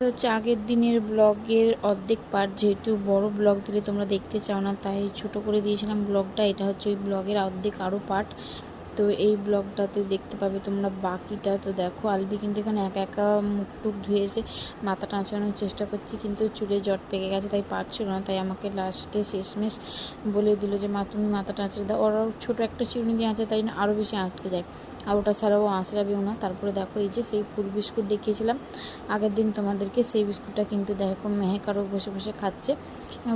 হচ্ছে আগের দিনের ব্লগের অর্ধেক পার্ট যেহেতু বড় ব্লগ দিলে তোমরা দেখতে চাও না, তাই ছোট করে দিয়েছিলাম ব্লগটা। এটা হচ্ছে ওই ব্লগের অর্ধেক আরও পার্ট তো এই ব্লগটাতে দেখতে পাবে তোমরা বাকিটা। তো দেখো, আলবি কিন্তু এখানে একা একা মুখ টুক ধুয়ে এসে মাথা টাঁচানোর চেষ্টা করছি, কিন্তু চুলে জট পেকে গেছে, তাই পারছিল না, তাই আমাকে লাস্টে শেষমেশ বলে দিল যে, মা, তুমি মাথা টাঁচড়ে দাও ওরাও ছোটো একটা চিরুনি দিয়ে আঁচে তাই আরও বেশি আটকে যায়। আর ওটা ছাড়াও আঁচড়াবেও না। তারপরে দেখো, এই যে সেই ফুল বিস্কুট দেখিয়েছিলাম, আগের দিন তোমাদেরকে সেই বিস্কুটটা কিন্তু দেখো মেহেক আরও বসে বসে খাচ্ছে।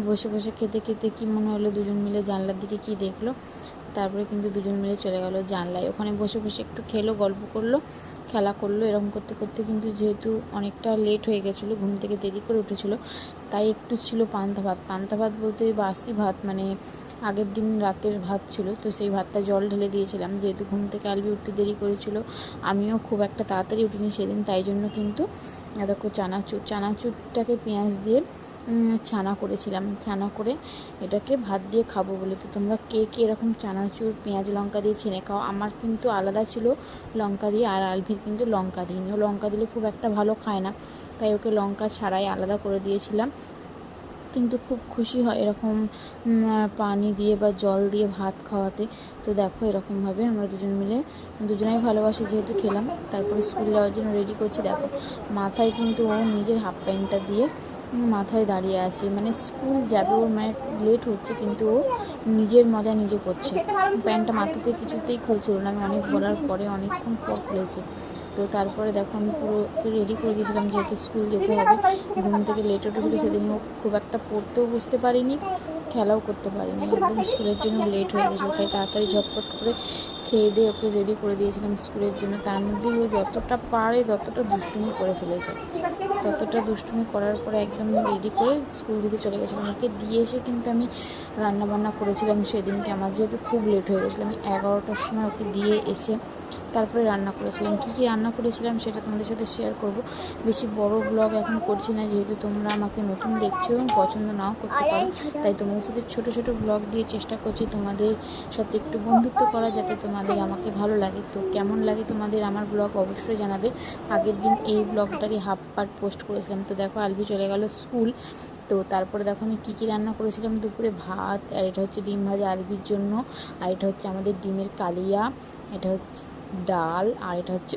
বসে বসে খেতে খেতে কি মনে হলো দুজন মিলে জানলার দিকে কি দেখল? তারপরে কিন্তু দুজন মিলে চলে গেল জানলায়। ওখানে বসে বসে একটু খেলো, গল্প করল, খেলা করল, এরকম করতে করতে কিন্তু যেহেতু অনেকটা লেট হয়ে গেছিল, ঘুম থেকে দেরি করে উঠেছিল, তাই একটু ছিল পান্তা ভাত। পান্তা ভাত বলতে বাসি ভাত মানে আগের দিন রাতের ভাত ছিল, তো সেই ভাতটা জল ঢেলে দিয়েছিলাম। যেহেতু ঘুম থেকে আলবি উঠতে দেরি করেছিল, আমিও খুব একটা তাড়াতাড়ি উঠিনি সেদিন, তাই জন্য কিন্তু দেখো চানাচুর, চানাচুরটাকে পেঁয়াজ দিয়ে ছানা করেছিলাম। ছানা করে এটাকে ভাত দিয়ে খাব বলে। তো তোমরা কে কে এরকম চানাচুর, পেঁয়াজ লঙ্কা দিয়ে ছেনে খাও? আমার কিন্তু আলাদা ছিল লঙ্কা দিয়ে আর আলভির কিন্তু লঙ্কা দিইনি। ও লঙ্কা দিলে খুব একটা ভালো খায় না। তাই ওকে লঙ্কা ছাড়াই আলাদা করে দিয়েছিলাম। কিন্তু খুব খুশি হয় এরকম পানি দিয়ে বা জল দিয়ে ভাত খাওয়াতে। তো দেখো এরকমভাবে আমরা দুজন মিলে, দুজনেই ভালোবাসি যেহেতু খেলাম। তারপরে স্কুল যাওয়ার জন্য রেডি করছি। দেখো, মাথায় কিন্তু ও নিজের হাফ প্যান্টটা দিয়ে মাথায় দাঁড়িয়ে আছে। মানে স্কুল যাবে ওর মানে লেট হচ্ছে কিন্তু ও নিজের মজা নিজে করছে। প্যান্টটা মাথাতে কিছুতেই খুলছিল না। আমি অনেক বলার পরে অনেকক্ষণ পর খুলেছে। তো তারপরে দেখো আমি পুরো রেডি করে দিয়েছিলাম যেহেতু স্কুল যেতে হবে। ঘুম থেকে লেট উঠেছিলো সেদিন খুব একটা পড়তেও বুঝতে পারিনি, খেলাও করতে পারিনি, একদম স্কুলের জন্য লেট হয়ে গেছিল। তাই তাড়াতাড়ি ঝটপট করে খেয়ে দিয়ে ওকে রেডি করে দিয়েছিলাম স্কুলের জন্য। তার মধ্যেই ও যতটা পারে ততটা দুষ্টুমি করে ফেলেছে। ততটা দুষ্টুমি করার পরে একদম রেডি করে স্কুল দিকে চলে গেছিলাম। ওকে দিয়ে এসে কিন্তু আমি রান্নাবান্না করেছিলাম সেদিনকে। আমার যেহেতু খুব লেট হয়ে গেছিল, আমি এগারোটার সময় ওকে দিয়ে এসে তারপরে রান্না করেছিলাম। কী কী রান্না করেছিলাম সেটা তোমাদের সাথে শেয়ার করব। বেশি বড় ব্লগ এখন করছি না, যেহেতু তোমরা আমাকে নতুন দেখছ এবং পছন্দ নাও করতে পারো। তাই তোমাদের সাথে ছোট ছোট ব্লগ দিয়ে চেষ্টা করছি তোমাদের সাথে একটু বন্ধুত্ব করা যাতে তোমাদের আমাকে ভালো লাগে। তো কেমন লাগে তোমাদের আমার ব্লগ অবশ্যই জানাবে। আগের দিন এই ব্লগটারই হাফ পার্ট পোস্ট করেছিলাম। তো দেখো আলবি চলে গেল স্কুল তো তারপরে দেখো আমি কী কী রান্না করেছিলাম? দুপুরে ভাত আর এটা হচ্ছে ডিম ভাজা আলবির জন্য। আর এটা হচ্ছে আমাদের ডিমের কালিয়া। এটা হচ্ছে ডাল আর এটা হচ্ছে